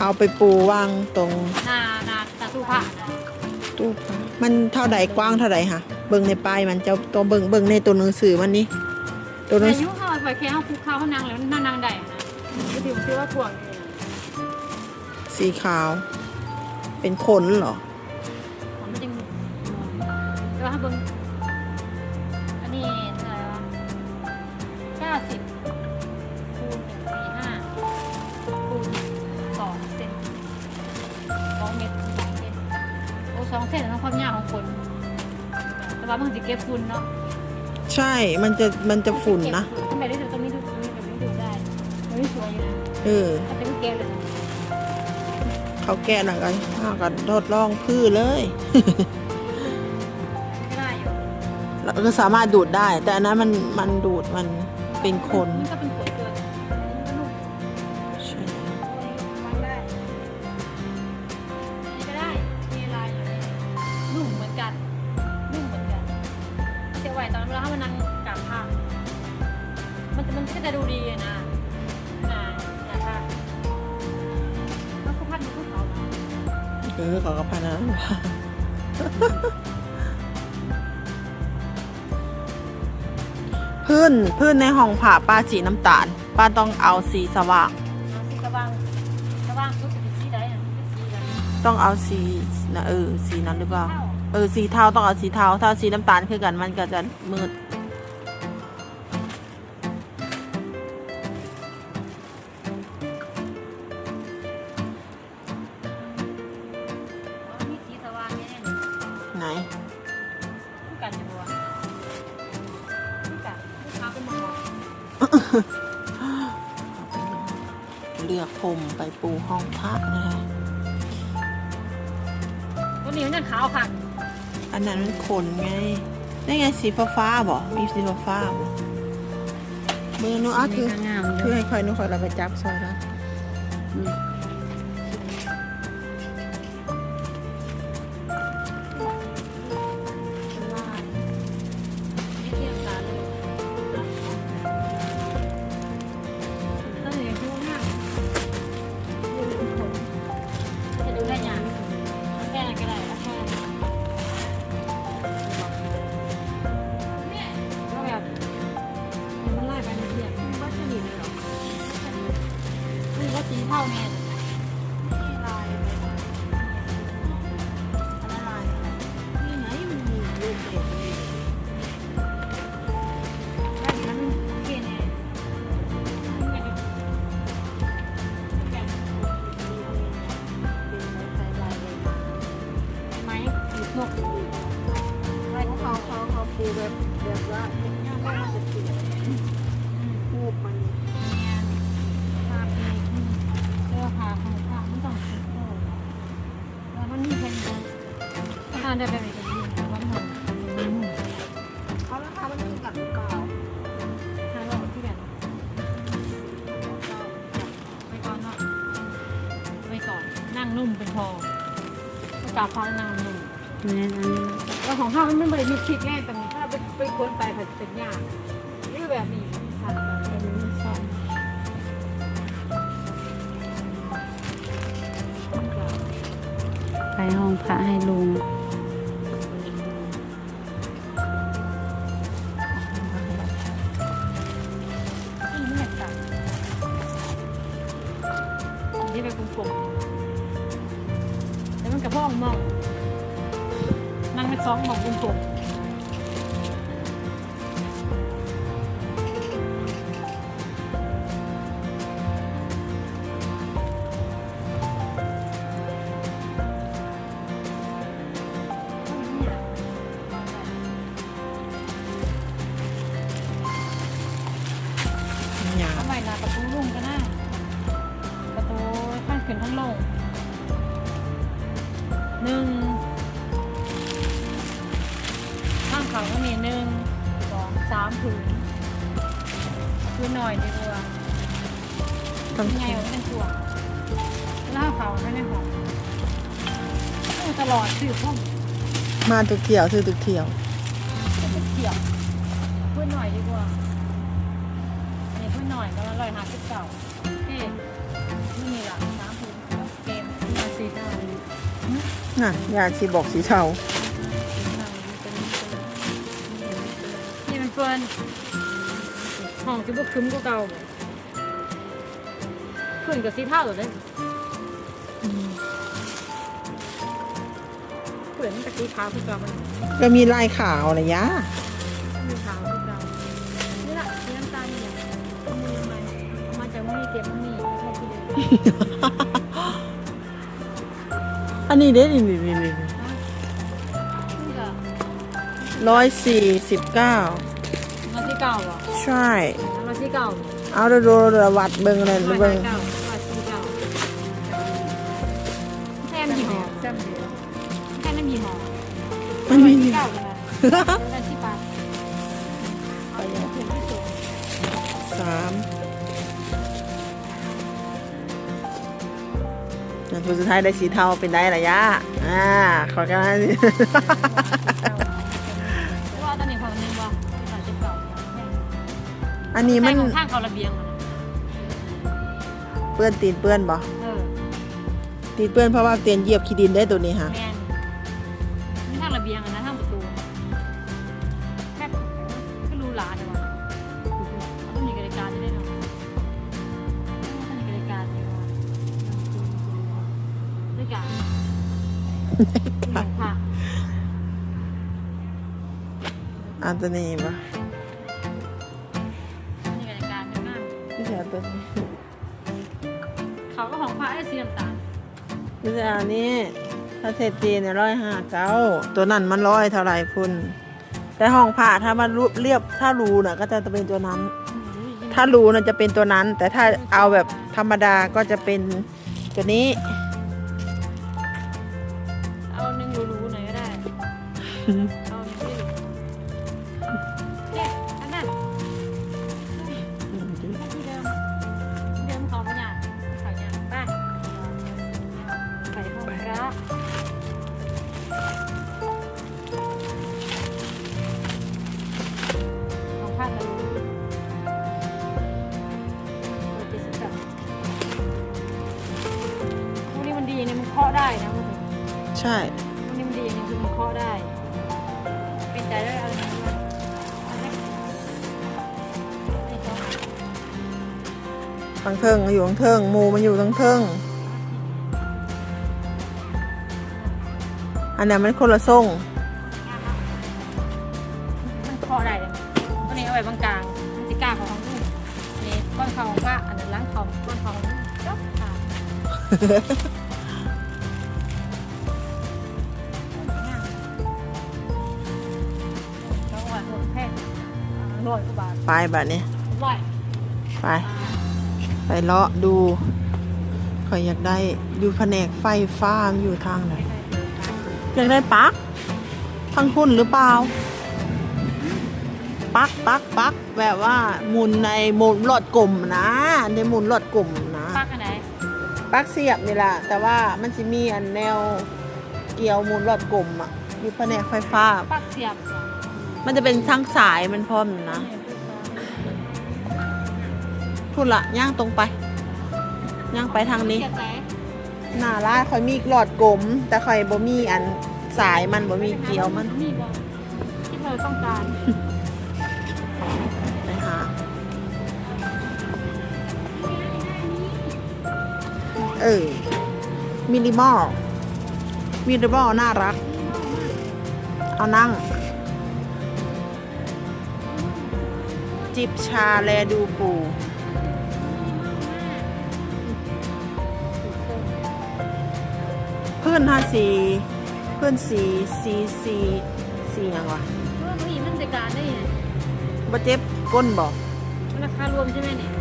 เอาไปปูวางตรงนานาตาตู้ผ้านะตู้ปลามันเท่าใดกว้างเท่าใดคะเบิ่งในป้ายมันจะตัวเบิ่งเบิ่งในตัวหนังสือมันนี่ตัวหนัอางสือยุเขาไปแค่เขาคุกเขาเขานางแล้วน่านางได้นะก็ถือว่าชื่อว่าถ่วงอยู่นะสีขาว เป็นขนเหรอผมมันยังแต่ว่าถ้าเบิ่งอันนี้เท่าไหร่วะเก้าสิบ สองเซนต้องความยาวของคนแต่ว่ามันจะเก็บฝุ่นเนาะใช่ มันจะ มันจะฝุ่นนะ ทำไมได้ดูตรงนี้ดูตรงนี้แบบนี้ดูได้มันไม่สวยอยู่นะเออ ถ้าเป็นเกมเลยนะเขาแก้หน่อยกันเอากันทดลองพืชเลยไม่ได้อยู่แล้วก็สามารถดูดได้ แต่อันนั้นมัน มันดูด มันเป็นคน มันก็ มันจะมันก็จะดูดีอะนะอ่าอย่าผ้าแล้วก็พัดมันก็เขามาเออขอกระพันนะพื้นพื้นในห้องผ่าป้าสีน้ำตาล ป้าต้องเอาสีสว่าง เอาสีกระวังกระวังก็จะเป็นสีใดอะสีอะไรต้องเอาสีนะเออ สีนั้นหรือเปล่าเท่าเออ สีเทาต้องเอาสีเทา ถ้าสีน้ำตาลคือกันมันก็จะมืด ไหนคู่กันอยู่บ่คู่กันลูกค้าเป็นหมอเลือกผมไปปูห้องพักนะคะตัวนี้มันจะขาวค่ะ อันนั้นมันขนไงนี่ไงสีฟ้าฟ้าบ่มีสีฟ้าฟ้าบ่มือหนูอะถือถือให้คอยหนูคอยเราไปจับซอยล้ว ว่า ถ้าได้แบบนี้ก็ดีว่ามันเขาราคามันคือกับเก่าถ้าเราที่แบบไปก่อนเนาะไปก่อนนั่งนุ่มเป็นพอกาศฟ้านั่งนุ่มแม่นอันนี้แล้วของข้าวมันไม่ได้มีคิดง่ายแต่ถ้าไปไปค้นไปผัดเป็นยากนี่แบบนี้ทำแบบนี้ซ่อมไปห้องพระให้ลุง องมองกลมๆหยาบทำไมล่ะประตูลุ่งก็น่าประตูข้างขึ้นข้างลงหนึ่ง เขาก็มีหนึ่งสองสามผืนผืนหน่อยดีกว่าต้องยังไงวะเป็นตัวล่าเขาไม่ได้ของโอ้ตลอดถือพ่อมมาตุกเที่ยวซื้อตุกเที่ยวก็เป็นเขียวผืนหน่อยดีกว่าเนี่ยผืนหน่อยก็ละร้อยห้าสิบเก้าเฮ้นี่ล่ะสามผืนน่ะยาชีบอกสีเทา ห้องจะบุกคึ้มก็เก่าบ่ขึ้นกับสีเท่าเลยเปลี่ยนมันจากสีขาวคือเก่ามันก็มีลายขาวนะยะสีขาวคือเก่านี่แหละสีน้ำตาลเนี่ยเอามือมาเอามาจากมือเก็บมือนี่ชอบที่เดิมอันนี้เด้นี่นี่นี่นี่นี่ก็ร้อยสี่สิบเก้า มาสีเก่าบ่ใช่ มาสีเก่าเอาดูดูดูวัดเบิ่งเลยมาเบิ่งสีเก่ามาสีเก่าแค่มีหอมแค่ไม่มีหอมมันมีสีเก่าเลยนะแล้วสีปลาเอาอย่างถึงที่สุดสามนั่นผู้สุดท้ายได้สีเทาเป็นได้ระยะอ่าขอกันนะ อันนี้มันของข้างเขาระเบียงเปื้อนตีนเปื้อนบ่เออตีนเปื้อนเพราะว่าเตียนเหยียบขี้ดินได้ตัวนี้ฮะแมนนี่ข้างระเบียงนะข้างประตูแค่ก็รู้หลานเลยว่าต้องมีกิจการจะได้เนาะต้องมีกิจการเลยว่าด้วยกันค่ะ อันตัวนี้บ่ ไม่ใช่ตัวนี้เขาก็ของผ้าไอ้สีน้ำตาลไม่ใช่อันนี้ถ้าเศษจีนเนี่ยร้อยห้าเก้าตัวนั้นมันร้อยเท่าไหร่พุ่นแต่ห้องผ่าถ้ามันรูเรียบถ้ารูน่ะก็จะเป็นตัวนั้น ถ้ารูน่ะจะเป็นตัวนั้น แต่ถ้าเอาแบบธรรมดาก็จะเป็นตัวนี้ เอาหนึ่งรู้ๆหน่อยก็ได้ ของพระเราเจ็ดสิบสามพวกนี้มันดีอย่างนี้มันเคาะได้นะพูดถึงใช่มันนิ่มดีอย่างนี้คือมันเคาะได้เป็นใจได้อะไรนี้มาอันนี้ไม่เคาะทั้งเทิงอยู่ทั้งเทิงหมูมันอยู่ทั้งเทิงอันนั้นมันคนละทรง ค่ะแล้วก็หัวแพงร้อยกว่าบาทไปแบบนี้ ร้อยไป ไปเลาะดูขอยอยากได้อยู่แผนกไฟฟ้ามันอยู่ทางไหนอยากได้ปลั๊กทางคุณหรือเปล่าปลั๊กปลั๊กปลั๊กแบบว่าหมุนในหมุนหลอดกลมนะในหมุนหลอดกลม ปลั๊กเสียบนี่แหละแต่ว่ามันจะมีอันแนวเกี่ยวหมุนหลอดกลมอะอยู่แผนกไฟฟ้า ปักเสียบมันจะเป็นทั้งสายมันพร้อมนะพูดละย่างตรงไป ย่างไปทางนี้ เสียบไหนหน้าร้านคอยมีหลอดกลม แต่คอยบ่มีอันสายมันบ่มีเกี่ยวมัน มีบ่ที่เธอต้องการ ออมินิมอล มินิมอลน่ารัก เอานั่ง จิบชาแลดูปูเพื่อนห้าสีเพื่อนสีสีสีสีหยังวะเรื่องนี้มันจัดการได้ไงบ่เจ็บก้นบอกมันราคารวมใช่ไหมเนี่ย